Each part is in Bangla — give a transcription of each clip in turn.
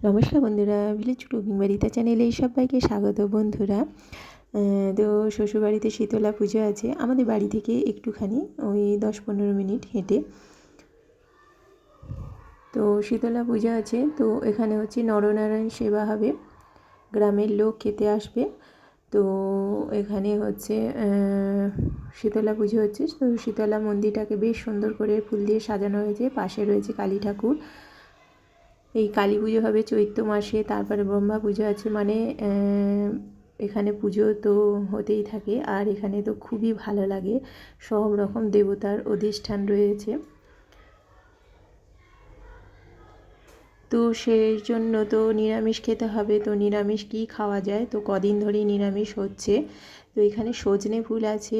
নমস্কার বন্ধুরা ভিলেজ কুকিং বাড়িতে চ্যানেলে সবাইকে স্বাগত বন্ধুরা। তো শ্বশুরবাড়িতে শীতলা পুজো আছে, আমাদের বাড়ি থেকে একটুখানি, ওই দশ পনেরো মিনিট হেঁটে। তো শীতলা পুজো আছে, তো এখানে হচ্ছে নরনারায়ণ সেবা হবে, গ্রামের লোক খেতে আসবে। তো এখানে হচ্ছে শীতলা পুজো হচ্ছে, তো শীতলা মন্দিরটাকে বেশ সুন্দর করে ফুল দিয়ে সাজানো হয়েছে, পাশে রয়েছে কালী ঠাকুর। এই কালী পুজো হবে চৈত্র মাসে, তারপরে ব্রহ্মা পুজো আছে মানে এখানে পুজো তো হতেই থাকে। আর এখানে তো খুবই ভালো লাগে, সব রকম দেবতার অধিষ্ঠান রয়েছে। তো সেই জন্য তো নিরামিষ খেতে হবে, তো নিরামিষ কী খাওয়া যায়? তো কদিন ধরেই নিরামিষ হচ্ছে। তো এখানে সজনে ফুল আছে।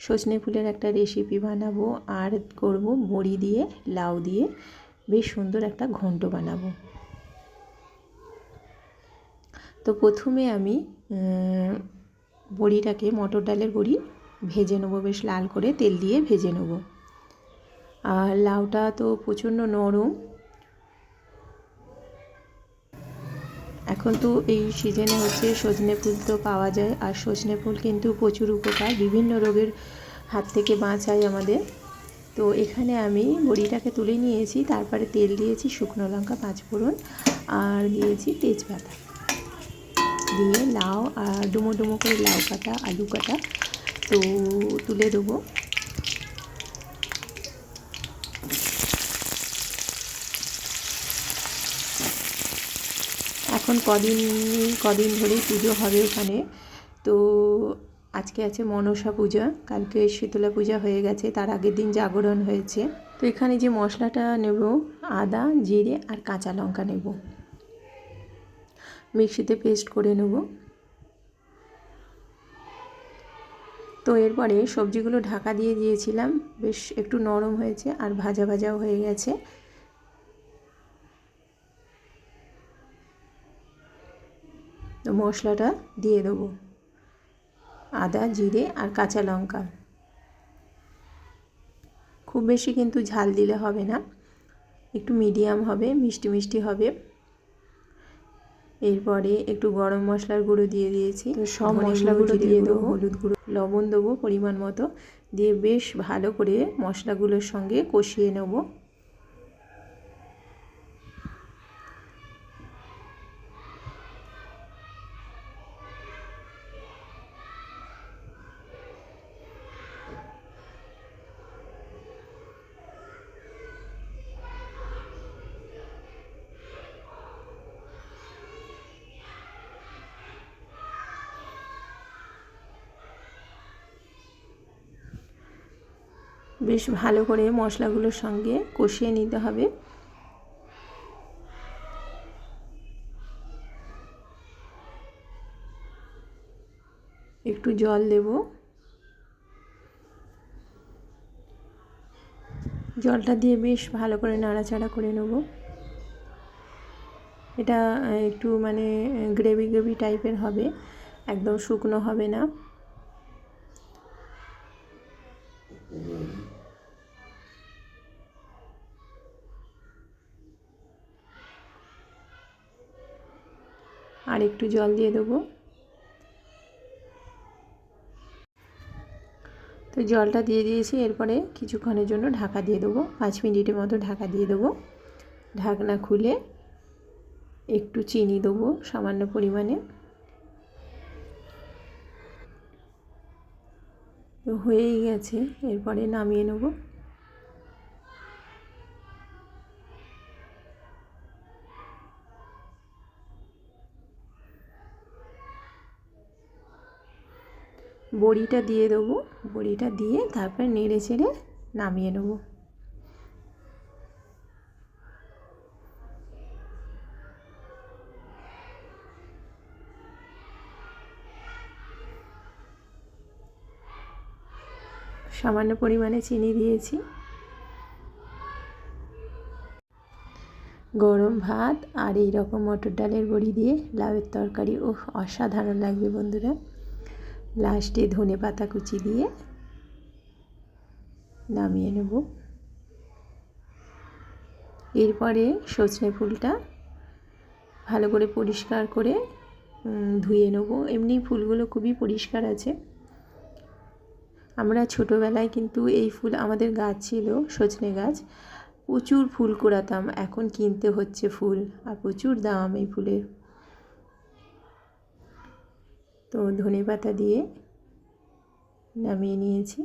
সজনে ফুলের একটা রেসিপি বানাবো। আর করব বড়ি দিয়ে, লাউ দিয়ে। বেশ সুন্দর একটা ঘন্ট বানাবো। তো প্রথমে আমি বড়িটাকে মটর ডালের বড়ি ভেজে নেব, বেশ লাল করে তেল দিয়ে ভেজে নেব। আর লাউটা তো প্রচণ্ড নরম। এখন তো এই সিজনে হচ্ছে সজনে ফুল তো পাওয়া যায়, আর সজনে ফুল কিন্তু প্রচুর উপকার, বিভিন্ন রোগের হাত থেকে বাঁচায় আমাদের। তো এখানে আমি বড়িটাকে তুলে নিয়েছি, তারপরে তেল দিয়েছি শুকনো লঙ্কা পাঁচফোড়ন আর দিয়েছি তেজপাতা। দিয়ে লাউ আর ডুমো ডুমো করে লাউ কাটা, আলু কাটা, তো তুলে দেবো। এখন কদিন কদিন ধরেই পুজো হবে ওখানে তো আজকে আছে মনসা পূজা, কালকে শীতলা পূজা হয়ে গেছে, তার আগের দিন জাগরণ হয়েছে। তো এখানে যে মশলাটা নেব, আদা, জিরে আর কাঁচা লঙ্কা নেব। মিক্সিতে পেস্ট করে নেব। তো এরপরে সবজিগুলো ঢাকা দিয়ে দিয়েছিলাম, বেশ একটু নরম হয়েছে আর ভাজা ভাজাও হয়ে গেছে। তো মশলাটা দিয়ে দেবো। আদা জিরে আর কাঁচা লঙ্কা। খুব বেশি কিন্তু ঝাল দিলে হবে না। একটু মিডিয়াম হবে মিষ্টি মিষ্টি হবে। এরপরে একটু গরম মশলার গুঁড়ো দিয়ে দিয়েছি। সব মশলাগুলো দিয়ে দেবো। হলুদ গুঁড়ো লবণ দেবো পরিমাণ মতো। দিয়ে বেশ ভালো করে মশলাগুলোর সঙ্গে কষিয়ে নেব। বেশ ভালো করে মশলাগুলোর সঙ্গে কষিয়ে নিতে হবে। একটু জল দেব। জলটা দিয়ে বেশ ভালো করে নাড়াচাড়া করে নেব। এটা একটু মানে গ্রেভি গ্রেভি টাইপের হবে, একদম শুকনো হবে না। আর একটু জল দিয়ে দেবো। তো জলটা দিয়ে দিয়েছি, এরপরে কিছুক্ষণের জন্য ঢাকা দিয়ে দেবো। পাঁচ মিনিটের মতো ঢাকা দিয়ে দেবো। ঢাকনা খুলে একটু চিনি দেবো সামান্য পরিমাণে। হয়েই গেছে, এরপরে নামিয়ে নেব। বড়িটা দিয়ে দেবো। বড়িটা দিয়ে তারপরে নেড়ে চেড়ে নামিয়ে নেব। সামান্য পরিমাণে চিনি দিয়েছি। গরম ভাত আর এই রকম মটর ডালের বড়ি দিয়ে লাউয়ের তরকারি ও অসাধারণ লাগবে বন্ধুরা। লাস্টে ধনে পাতা কুচি দিয়ে নামিয়ে নেব। এরপরে সজনে ফুলটা ভালো করে পরিষ্কার করে ধুয়ে নেব। এমনি ফুলগুলো খুবই পরিষ্কার আছে। আমরা ছোটোবেলায় কিন্তু এই ফুল আমাদের গাছ ছিল, সজনে গাছ। প্রচুর ফুল কুড়াতাম, এখন কিনতে হচ্ছে ফুল, আর প্রচুর দাম এই ফুলের। তো ধনে পাতা দিয়ে নামিয়ে নিয়েছি।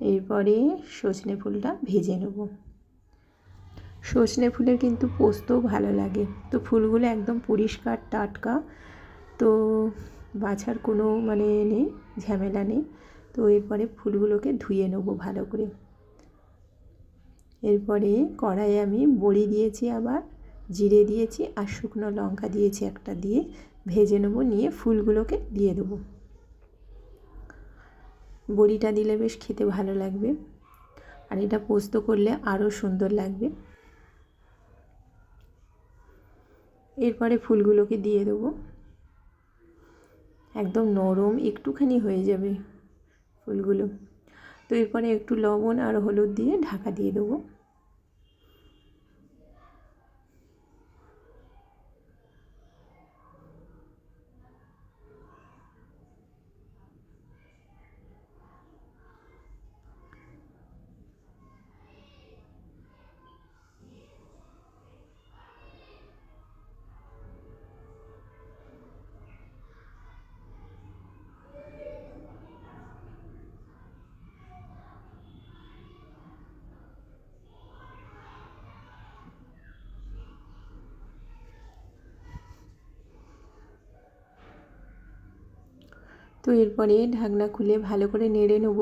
এরপরে সজনে ফুলটা ভেজে নেব। সজনে ফুলের কিন্তু পোস্তও ভালো লাগে। তো ফুলগুলো একদম পরিষ্কার, টাটকা, তো বাছার কোনো মানে নেই, ঝামেলা নেই। তো এরপরে ফুলগুলোকে ধুয়ে নেব ভালো করে। এরপরে কড়াইয়ে আমি বড়ি দিয়েছি আবার, জিরে দিয়েছি আর শুকনো লঙ্কা দিয়েছি একটা দিয়ে, ভেজে নেব, নিয়ে ফুলগুলোকে দিয়ে দেবো। বড়িটা দিলে বেশ খেতে ভালো লাগবে আর এটা পোস্ত করলে আরও সুন্দর লাগবে। এরপরে ফুলগুলোকে দিয়ে দেবো। একদম নরম একটুখানি হয়ে যাবে ফুলগুলো। তো এরপরে একটু লবণ আর হলুদ দিয়ে ঢাকা দিয়ে দেবো। তো এরপরে ঢাকনা খুলে ভালো করে নেড়ে নেব।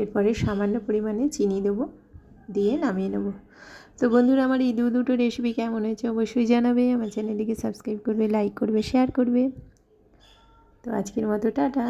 এরপরে সামান্য পরিমাণে চিনি দেবো, দিয়ে নামিয়ে নেব। তো বন্ধুরা, আমার এই দু, দুটো রেসিপি কেমন হয়েছে অবশ্যই জানাবে। আমার চ্যানেলটিকে সাবস্ক্রাইব করবে লাইক করবে শেয়ার করবে। তো আজকের মতো, টাটা।